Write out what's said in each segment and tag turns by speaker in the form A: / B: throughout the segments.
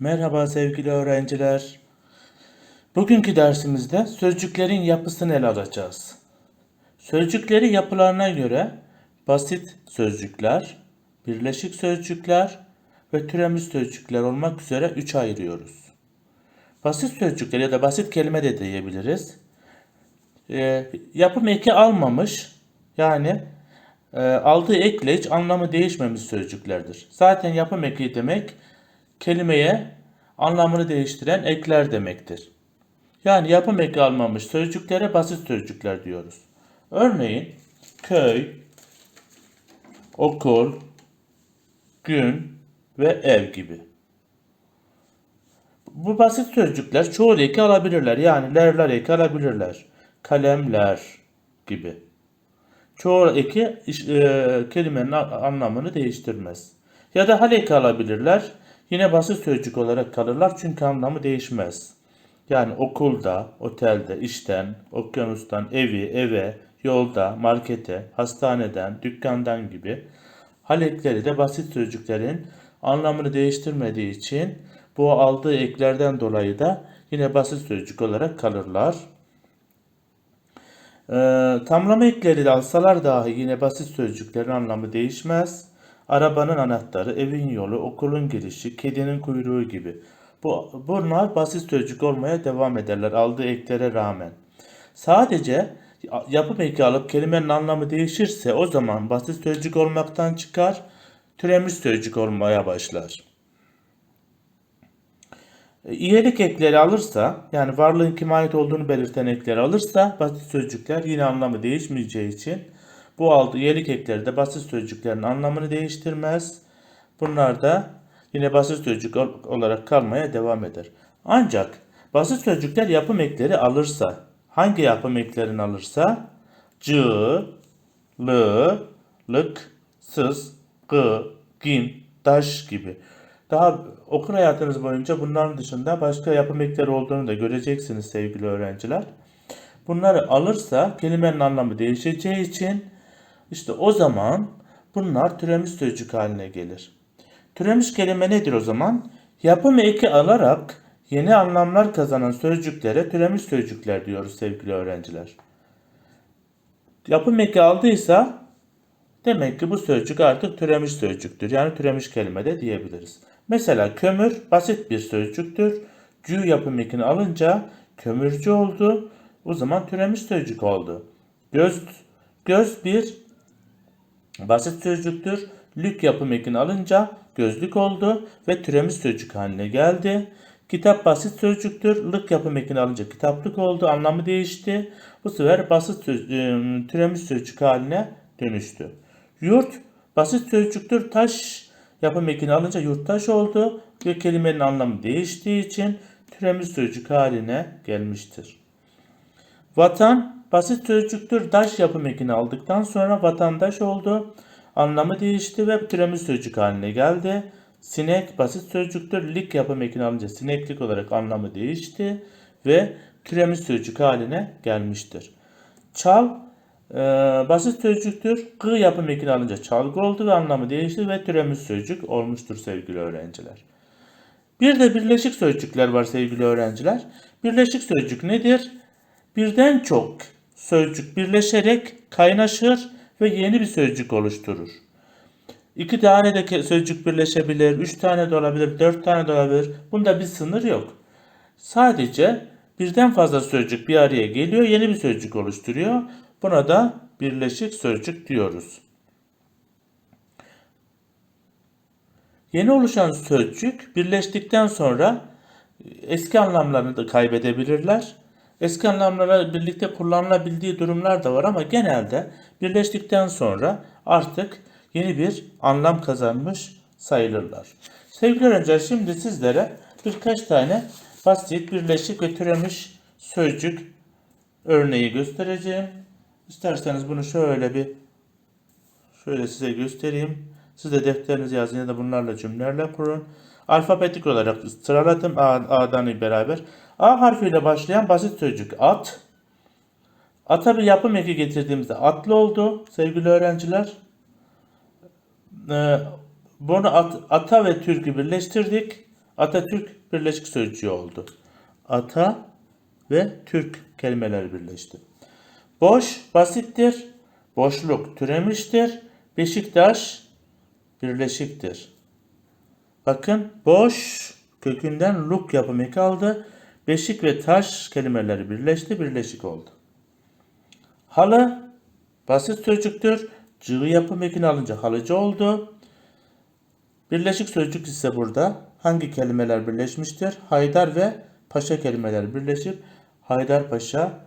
A: Merhaba sevgili öğrenciler. Bugünkü dersimizde sözcüklerin yapısını ele alacağız. Sözcükleri yapılarına göre basit sözcükler, birleşik sözcükler ve türemiş sözcükler olmak üzere üç ayırıyoruz. Basit sözcükler ya da basit kelime de diyebiliriz. Ee, yapım eki almamış yani e, aldığı ekle hiç anlamı değişmemiş sözcüklerdir. Zaten yapım eki demek kelimeye anlamını değiştiren ekler demektir. Yani yapım eki almamış sözcüklere basit sözcükler diyoruz. Örneğin köy, okul, gün ve ev gibi. Bu basit sözcükler çoğul eki alabilirler. Yani lerler eki alabilirler. Kalemler gibi. Çoğul eki e, kelimenin anlamını değiştirmez. Ya da hal eki alabilirler. Yine basit sözcük olarak kalırlar çünkü anlamı değişmez. Yani okulda, otelde, işten, okyanustan, evi, eve, yolda, markete, hastaneden, dükkandan gibi hal ekleri de basit sözcüklerin anlamını değiştirmediği için bu aldığı eklerden dolayı da yine basit sözcük olarak kalırlar. Ee, tamlama ekleri de alsalar dahi yine basit sözcüklerin anlamı değişmez. Arabanın anahtarı, evin yolu, okulun girişi, kedinin kuyruğu gibi. Bu, bunlar basit sözcük olmaya devam ederler aldığı eklere rağmen. Sadece yapım eki alıp kelimenin anlamı değişirse o zaman basit sözcük olmaktan çıkar, türemiş sözcük olmaya başlar. E, İyelik ekleri alırsa yani varlığın kime ait olduğunu belirten ekleri alırsa basit sözcükler yine anlamı değişmeyeceği için bu aldığı iyelik ekleri de basit sözcüklerin anlamını değiştirmez. Bunlar da yine basit sözcük ol- olarak kalmaya devam eder. Ancak basit sözcükler yapım ekleri alırsa hangi yapım eklerini alırsa cı, lı, lık, sız, gı, gin, daş gibi. Daha okul hayatınız boyunca bunların dışında başka yapım ekleri olduğunu da göreceksiniz sevgili öğrenciler. Bunları alırsa kelimenin anlamı değişeceği için işte o zaman bunlar türemiş sözcük haline gelir. Türemiş kelime nedir o zaman? Yapım eki alarak yeni anlamlar kazanan sözcüklere türemiş sözcükler diyoruz sevgili öğrenciler. Yapım eki aldıysa demek ki bu sözcük artık türemiş sözcüktür. Yani türemiş kelime de diyebiliriz. Mesela kömür basit bir sözcüktür. Cü yapım ekini alınca kömürcü oldu. O zaman türemiş sözcük oldu. Göz göz bir basit sözcüktür. Lük yapım ekini alınca gözlük oldu ve türemiş sözcük haline geldi. Kitap basit sözcüktür. Lık yapım ekini alınca kitaplık oldu. Anlamı değişti. Bu sefer basit söz, e, türemiş sözcük haline dönüştü. Yurt basit sözcüktür. Taş yapım ekini alınca yurttaş oldu ve kelimenin anlamı değiştiği için türemiş sözcük haline gelmiştir. Vatan basit sözcüktür. Daş yapım ekini aldıktan sonra vatandaş oldu. Anlamı değişti ve türemiş sözcük haline geldi. Sinek basit sözcüktür. Lik yapım ekini alınca sineklik olarak anlamı değişti ve türemiş sözcük haline gelmiştir. Çal e, basit sözcüktür. Gı yapım ekini alınca çalgı oldu ve anlamı değişti ve türemiş sözcük olmuştur sevgili öğrenciler. Bir de birleşik sözcükler var sevgili öğrenciler. Birleşik sözcük nedir? Birden çok sözcük birleşerek kaynaşır ve yeni bir sözcük oluşturur. İki tane de sözcük birleşebilir, üç tane de olabilir, dört tane de olabilir. Bunda bir sınır yok. Sadece birden fazla sözcük bir araya geliyor, yeni bir sözcük oluşturuyor. Buna da birleşik sözcük diyoruz. Yeni oluşan sözcük birleştikten sonra eski anlamlarını da kaybedebilirler. Eski anlamlara birlikte kullanılabildiği durumlar da var ama genelde birleştikten sonra artık yeni bir anlam kazanmış sayılırlar. Sevgili öğrenciler şimdi sizlere birkaç tane basit, birleşik ve türemiş sözcük örneği göstereceğim. İsterseniz bunu şöyle bir Şöyle size göstereyim. Siz de defterinize yazın ya da bunlarla cümlelerle kurun. Alfabetik olarak sıraladım A, A'dan beraber. A harfiyle başlayan basit sözcük at. Ata bir yapım eki getirdiğimizde atlı oldu sevgili öğrenciler. Ee, bunu at, ata ve türkü birleştirdik. Atatürk birleşik sözcüğü oldu. Ata ve Türk kelimeler birleşti. Boş basittir. Boşluk türemiştir. Beşiktaş birleşiktir. Bakın boş kökünden luk yapımı eki aldı. Beşik ve taş kelimeleri birleşti, birleşik oldu. Halı basit sözcüktür. Cığı yapım ekini alınca halıcı oldu. Birleşik sözcük ise burada hangi kelimeler birleşmiştir? Haydar ve paşa kelimeler birleşip Haydarpaşa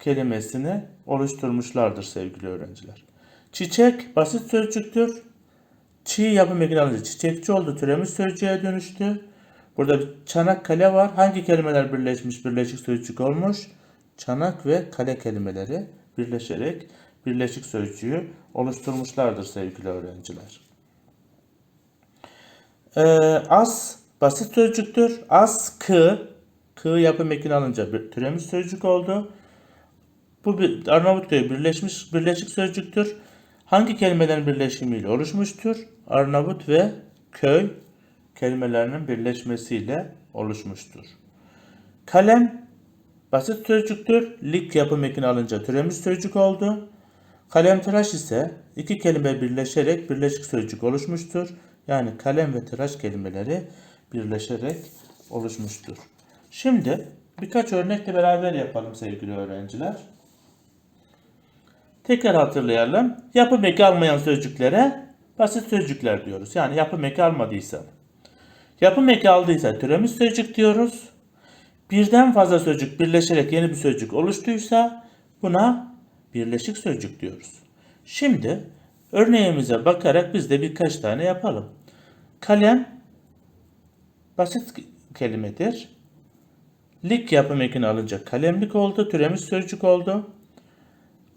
A: kelimesini oluşturmuşlardır sevgili öğrenciler. Çiçek basit sözcüktür. Çiğ yapım ekini alınca çiçekçi oldu, türemiş sözcüğe dönüştü. Burada Çanakkale var. Hangi kelimeler birleşmiş, birleşik sözcük olmuş? Çanak ve kale kelimeleri birleşerek birleşik sözcüğü oluşturmuşlardır sevgili öğrenciler. Ee, as basit sözcüktür. As kı kı yapım ekini alınca bir türemiş sözcük oldu. Bu bir Arnavutköy birleşmiş birleşik sözcüktür. Hangi kelimelerin birleşimiyle oluşmuştur? Arnavut ve köy kelimelerinin birleşmesiyle oluşmuştur. Kalem basit sözcüktür. Lik yapım ekini alınca türemiş sözcük oldu. Kalemtıraş ise iki kelime birleşerek birleşik sözcük oluşmuştur. Yani kalem ve tıraş kelimeleri birleşerek oluşmuştur. Şimdi birkaç örnekle beraber yapalım sevgili öğrenciler. Tekrar hatırlayalım. Yapım eki almayan sözcüklere basit sözcükler diyoruz. Yani yapım eki almadıysa. Yapım eki aldıysa türemiş sözcük diyoruz. Birden fazla sözcük birleşerek yeni bir sözcük oluştuysa buna birleşik sözcük diyoruz. Şimdi örneğimize bakarak biz de birkaç tane yapalım. Kalem basit kelimedir. Lik yapım ekini alınca kalemlik oldu, türemiş sözcük oldu.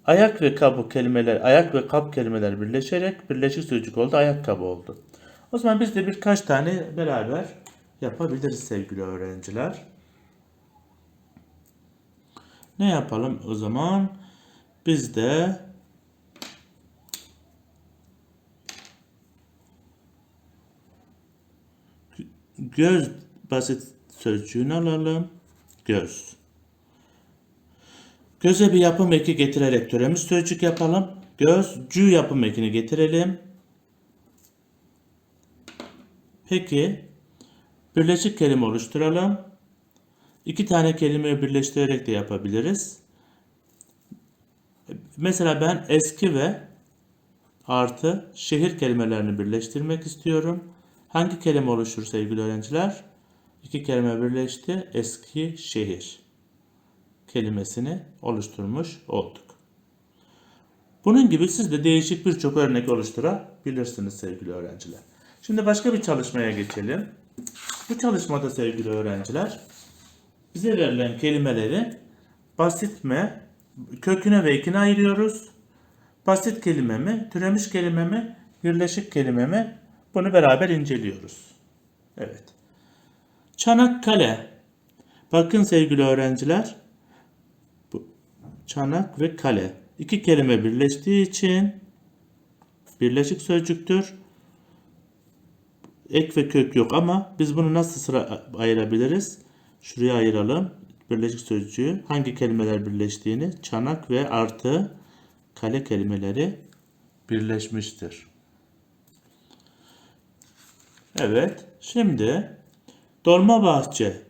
A: Ayak ve kabı kelimeler, ayak ve kap kelimeler birleşerek birleşik sözcük oldu, ayakkabı oldu. O zaman biz de birkaç tane beraber yapabiliriz sevgili öğrenciler. Ne yapalım o zaman? Biz de göz basit sözcüğünü alalım. Göz. Göze bir yapım eki getirerek türemiş sözcük yapalım. Göz, cü yapım ekini getirelim. Peki, birleşik kelime oluşturalım. İki tane kelimeyi birleştirerek de yapabiliriz. Mesela ben eski ve artı şehir kelimelerini birleştirmek istiyorum. Hangi kelime oluşur sevgili öğrenciler? İki kelime birleşti. Eski şehir kelimesini oluşturmuş olduk. Bunun gibi siz de değişik birçok örnek oluşturabilirsiniz sevgili öğrenciler. Şimdi başka bir çalışmaya geçelim. Bu çalışmada sevgili öğrenciler bize verilen kelimeleri basit mi, köküne ve ekine ayırıyoruz. Basit kelime mi, türemiş kelime mi, birleşik kelime mi bunu beraber inceliyoruz. Evet. Çanakkale. Bakın sevgili öğrenciler. Bu çanak ve kale. İki kelime birleştiği için birleşik sözcüktür. Ek ve kök yok ama biz bunu nasıl sıra ayırabiliriz? Şuraya ayıralım. Birleşik sözcüğü hangi kelimeler birleştiğini çanak ve artı kale kelimeleri birleşmiştir. Evet. Şimdi dolma bahçe.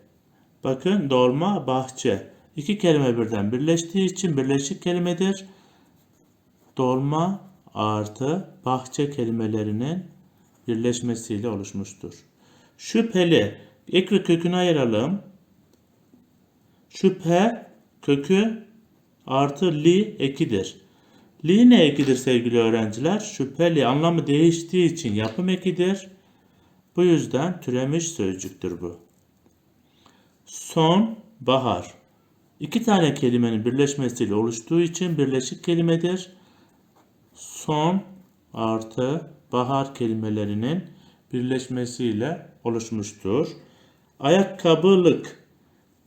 A: Bakın dolma bahçe. İki kelime birden birleştiği için birleşik kelimedir. Dolma artı bahçe kelimelerinin birleşmesiyle oluşmuştur. Şüpheli. Ek ve kökünü ayıralım. Şüphe kökü artı li ekidir. Li ne ekidir sevgili öğrenciler? Şüpheli anlamı değiştiği için yapım ekidir. Bu yüzden türemiş sözcüktür bu. Son bahar. İki tane kelimenin birleşmesiyle oluştuğu için birleşik kelimedir. Son artı bahar kelimelerinin birleşmesiyle oluşmuştur. Ayakkabılık.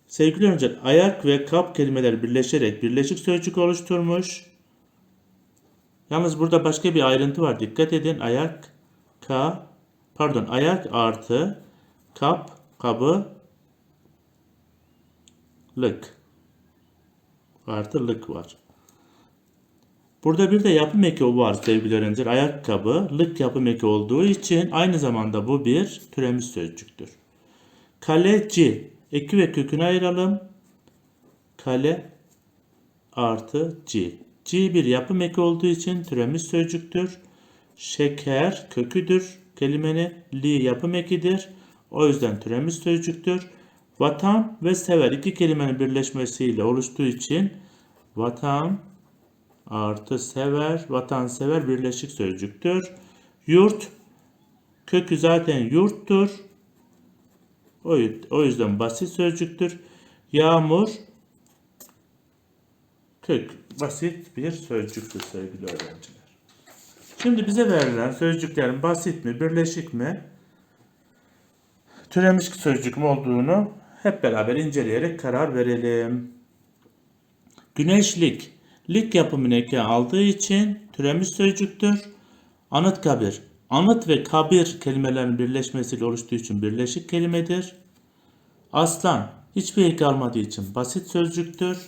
A: Sevgili öğrenciler ayak ve kap kelimeler birleşerek birleşik sözcük oluşturmuş. Yalnız burada başka bir ayrıntı var. Dikkat edin. Ayak, ka, pardon ayak artı kap kabı lık artı lık var. Burada bir de yapım eki var sevgili öğrenciler. Ayakkabı lık yapım eki olduğu için aynı zamanda bu bir türemiş sözcüktür. Kaleci eki ve kökünü ayıralım. Kale artı ci. Ci bir yapım eki olduğu için türemiş sözcüktür. Şeker köküdür kelimenin. Li yapım ekidir. O yüzden türemiş sözcüktür. Vatan ve sever iki kelimenin birleşmesiyle oluştuğu için vatan artı sever, vatansever birleşik sözcüktür. Yurt kökü zaten yurttur. O, yüzden basit sözcüktür. Yağmur kök basit bir sözcüktür sevgili öğrenciler. Şimdi bize verilen sözcüklerin basit mi, birleşik mi, türemiş sözcük mü olduğunu hep beraber inceleyerek karar verelim. Güneşlik, lik yapımını eke aldığı için türemiş sözcüktür. Anıtkabir, anıt ve kabir kelimelerin birleşmesiyle oluştuğu için birleşik kelimedir. Aslan, hiçbir eki almadığı için basit sözcüktür.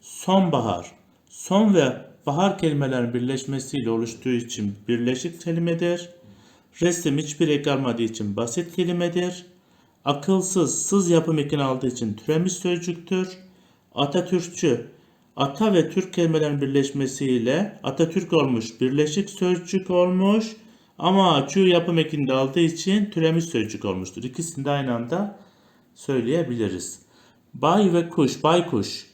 A: Sonbahar, son ve bahar kelimelerin birleşmesiyle oluştuğu için birleşik kelimedir. Resim hiçbir ek almadığı için basit kelimedir. Akılsız, sız yapım ekini aldığı için türemiş sözcüktür. Atatürkçü, ata ve Türk kelimelerin birleşmesiyle Atatürk olmuş, birleşik sözcük olmuş. Ama çığ yapım ekini de aldığı için türemiş sözcük olmuştur. İkisini de aynı anda söyleyebiliriz. Bay ve kuş, baykuş.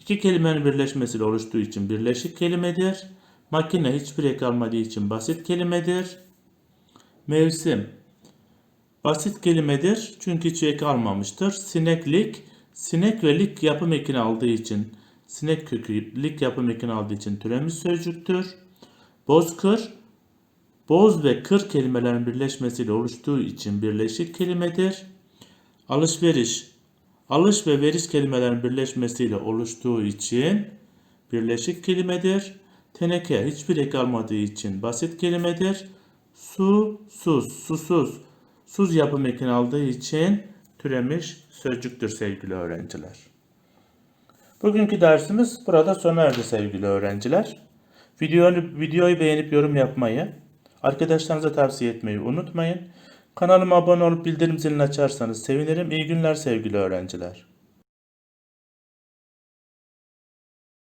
A: İki kelimenin birleşmesiyle oluştuğu için birleşik kelimedir. Makine hiçbir ek almadığı için basit kelimedir. Mevsim. Basit kelimedir çünkü hiç ek almamıştır. Sineklik, sinek ve lik yapım ekini aldığı için, sinek kökü lik yapım ekini aldığı için türemiş sözcüktür. Bozkır, boz ve kır kelimelerin birleşmesiyle oluştuğu için birleşik kelimedir. Alışveriş, alış ve veriş kelimelerin birleşmesiyle oluştuğu için birleşik kelimedir. Teneke hiçbir ek almadığı için basit kelimedir. Su, sus, susuz, suz yapım ekini aldığı için türemiş sözcüktür sevgili öğrenciler. Bugünkü dersimiz burada sona erdi sevgili öğrenciler. Videoyu, videoyu beğenip yorum yapmayı, arkadaşlarınıza tavsiye etmeyi unutmayın. Kanalıma abone olup bildirim zilini açarsanız sevinirim. İyi günler sevgili öğrenciler.